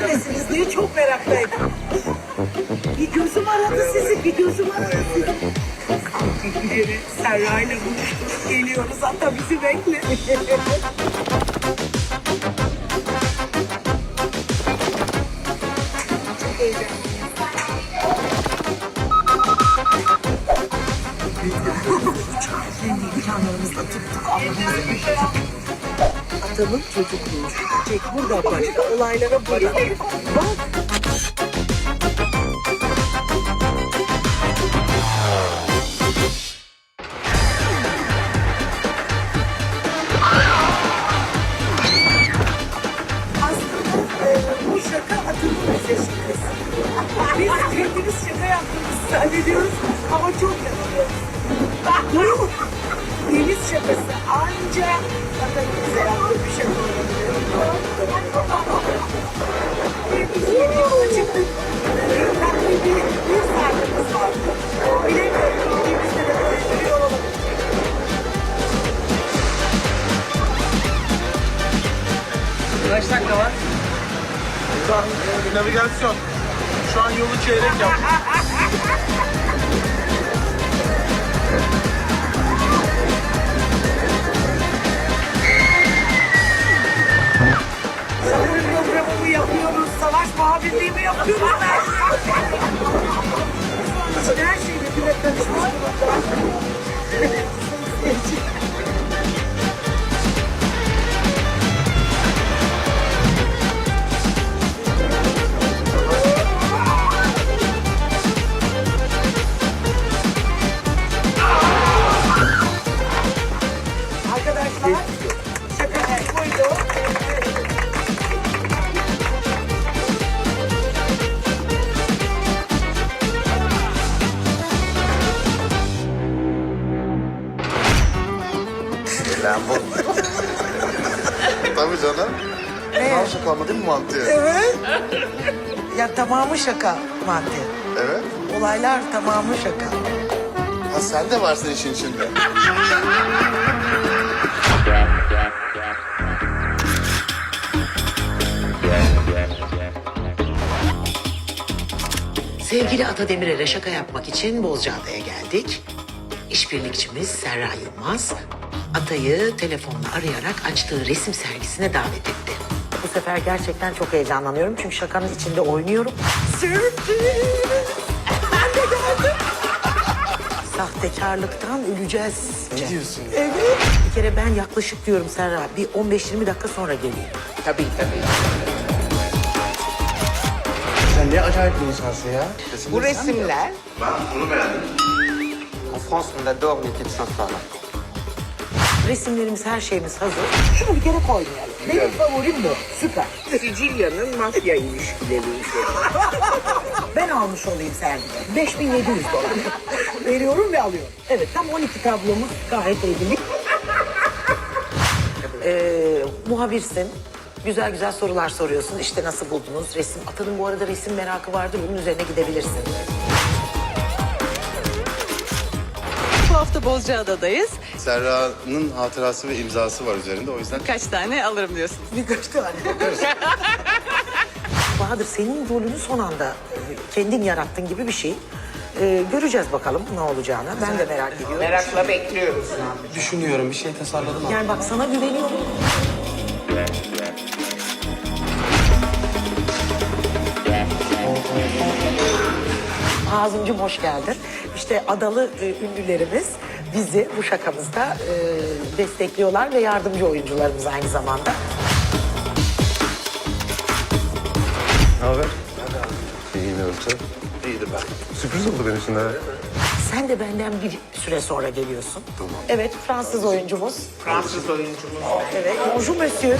neredesiniz diye çok meraktaydım. Bir gözüm aradı sizi, bir gözüm aradı sizi. Kalktık ileri, Serra ile buluştuk. Geliyoruz, hatta bizi bekle. çok heyecanlıyım. Kendi imkanlarımızla tuttuk, Allah'ımızı Atamın çocukluğu. Çek burada başta, olaylara burada. Bak. Şakası. Biz kendimiz şaka yaptığımızı zannediyoruz ama çok yanılıyoruz. Deniz şakası ancak atamın bize yaptığı bir şaka olabilir. Biz yeni yola çıktık. Takribi bir, saatimiz var. Bilemiyorum. Gittiğimizde de böyle bir yol olabilir. Kaç dakika var? Şu an e, navigasyon. Şu an yolu çeyrek yaptık. Savaş muhabirliği mi yapıyoruz? Her her şeyle bile karışmış Arkadaşlar, Tabii canım. Ne? Şaklama değil mi mantı? Evet. Ya tamamı şaka madde. Evet. Olaylar tamamı şaka. Ha sen de varsın işin içinde. Sevgili Ata Demirer'e şaka yapmak için Bozcaada'ya geldik. İşbirlikçimiz Serra Yılmaz, Ata'yı telefonla arayarak açtığı resim sergisine davet etti. Bu sefer gerçekten çok heyecanlanıyorum çünkü şakanın içinde oynuyorum. Sürpriz! Ben de geldim. Sahtekarlıktan öleceğiz. Ne diyorsun ya? Evet. Bir kere ben yaklaşık diyorum Serra. Bir 15-20 dakika sonra geleyim. Tabii tabii. Sen ne acayip bir insansın ya. Bu resimler Ben bunu beğendim. En France, on adore les sympas. Resimlerimiz, her şeyimiz hazır. Şunu bir kere koymayalım. Benim favorim bu. Süper. Sicilya'nın mafya ilişkileri. Ben almış olayım sergide. 5700 dolar. Veriyorum ve alıyorum. Evet tam 12 tablomuz gayet ilgili. Ee, muhabirsin. Güzel güzel sorular soruyorsun. İşte nasıl buldunuz resim? Atanın bu arada resim merakı vardır. Bunun üzerine gidebilirsin. Bu hafta Bozcaada'dayız. Serra'nın hatırası ve imzası var üzerinde o yüzden. Kaç tane alırım diyorsunuz? Birkaç tane. Bahadır senin rolünü son anda e, kendin yarattın gibi bir şey. Ee, göreceğiz bakalım ne olacağını. Ben de merak ediyorum. Merakla bekliyoruz. Düşünüyorum bir şey tasarladım ama. Yani bak sana güveniyorum. Hazımcığım hoş geldin. İşte adalı e, ünlülerimiz bizi bu şakamızda e, destekliyorlar ve yardımcı oyuncularımız aynı zamanda. Ne haber? İyi örtü. İyidir ben. Sürpriz oldu benim için ha. Sen de benden bir süre sonra geliyorsun. Tamam. Evet Fransız oyuncumuz. Fransız oyuncumuz. Evet. Bonjour monsieur.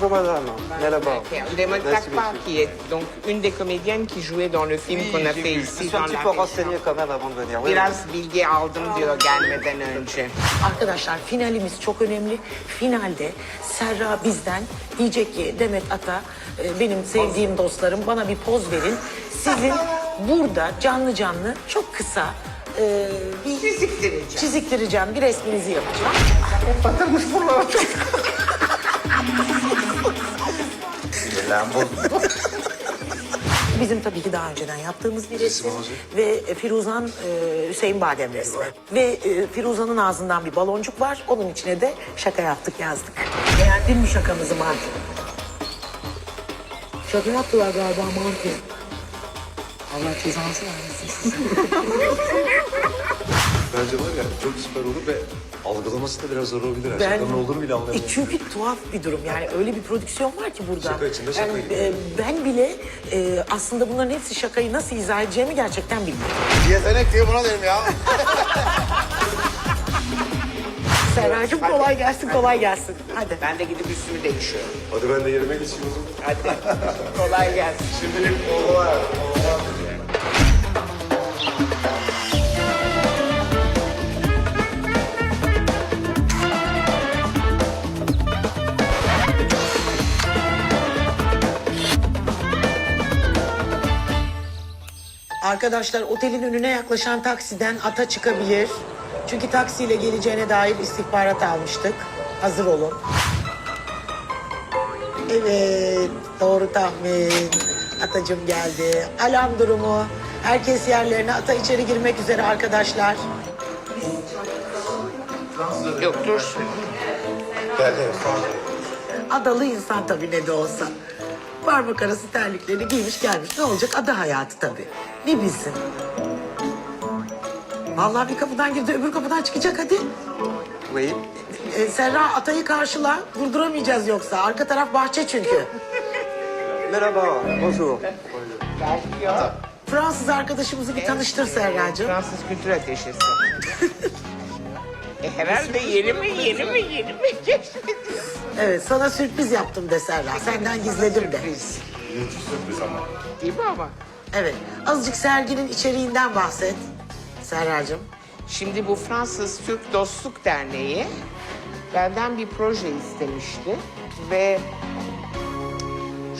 Bonjour madame. Merhaba. Demet Akbar qui est donc une des comédiennes qui jouait dans le film qu'on a fait Je ici suis dans un petit la peu renseigné quand même avant de venir. Biraz bilgi aldım diyor gelmeden önce. Arkadaşlar finalimiz çok önemli. Finalde Serra bizden diyecek ki Demet Ata e, benim sevdiğim dostlarım bana bir poz verin. Sizin burada canlı canlı çok kısa e, bir Çiziktireceğim. çiziktireceğim bir resminizi yapacağım. Batırmış buralara çok. Bizim tabii ki daha önceden yaptığımız bir resim. Ve e, Firuzan e, Hüseyin Badem resmi. Ve e, Firuzan'ın ağzından bir baloncuk var. Onun içine de şaka yaptık yazdık. Beğendin mi şakamızı Marti? Şaka yaptılar galiba Marti. Allah cezanızı vermesin. Bence var ya çok süper olur ve algılaması da biraz zor olabilir. Ben- Şakanın ne olduğunu bile E anlayamam. çünkü tuhaf bir durum yani öyle bir prodüksiyon var ki burada. Şaka içinde şaka Yani, gibi. e, ben bile e, aslında bunların hepsi şakayı nasıl izah edeceğimi gerçekten bilmiyorum. Yetenek diye buna derim ya. Serracığım kolay gelsin kolay gelsin. Hadi. Ben de gidip üstümü değişiyorum. Hadi ben de yerime geçeyim o zaman. Hadi. Kolay gelsin. Şimdilik oğlan. Arkadaşlar otelin önüne yaklaşan taksiden ata çıkabilir. Çünkü taksiyle geleceğine dair istihbarat almıştık. Hazır olun. Evet, doğru tahmin. Atacım geldi. Alarm durumu. Herkes yerlerine. Ata içeri girmek üzere arkadaşlar. Yok dur. Adalı insan tabii ne de olsa. Parmak arası terliklerini giymiş gelmiş. Ne olacak? Ada hayatı tabii. Ne bilsin? Vallahi bir kapıdan girdi, öbür kapıdan çıkacak hadi. Oui. Ee, Serra Atay'ı karşıla. Durduramayacağız yoksa. Arka taraf bahçe çünkü. Merhaba. Bonjour. Fransız arkadaşımızı bir tanıştır Serracığım. Fransız kültür ateşesi. e, herhalde yeni mi yeni mi yeni mi. Evet sana sürpriz yaptım de Serra. Senden gizledim de. Sürpriz. Sürpriz ama. Değil mi ama? Evet. Azıcık serginin içeriğinden bahset. Serracığım. Şimdi bu Fransız Türk Dostluk Derneği benden bir proje istemişti ve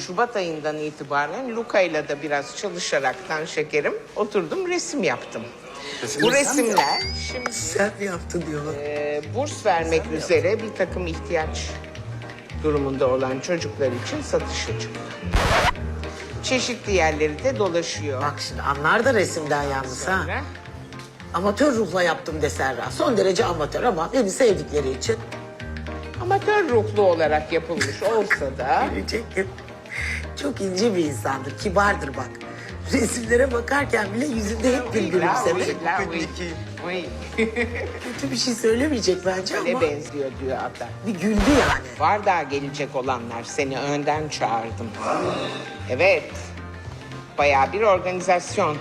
Şubat ayından itibaren Luca ile de biraz çalışaraktan şekerim oturdum resim yaptım. Bu resimler şimdi Sen mi yaptın diyorlar. e, burs vermek üzere bir takım ihtiyaç durumunda olan çocuklar için satışa çıktı. Çeşitli yerleri de dolaşıyor. Bak şimdi anlar da resimden yalnız ha. Sonra Amatör ruhla yaptım de Serra. Son derece amatör ama beni sevdikleri için. amatör ruhlu olarak yapılmış olsa da. Çok ince bir insandır, kibardır bak. Resimlere bakarken bile yüzünde hep bir gülümseme. Kötü bir şey söylemeyecek bence Ne ama benziyor diyor ata. bir güldü yani. Var daha gelecek olanlar. Seni önden çağırdım. Evet. Bayağı bir organizasyon.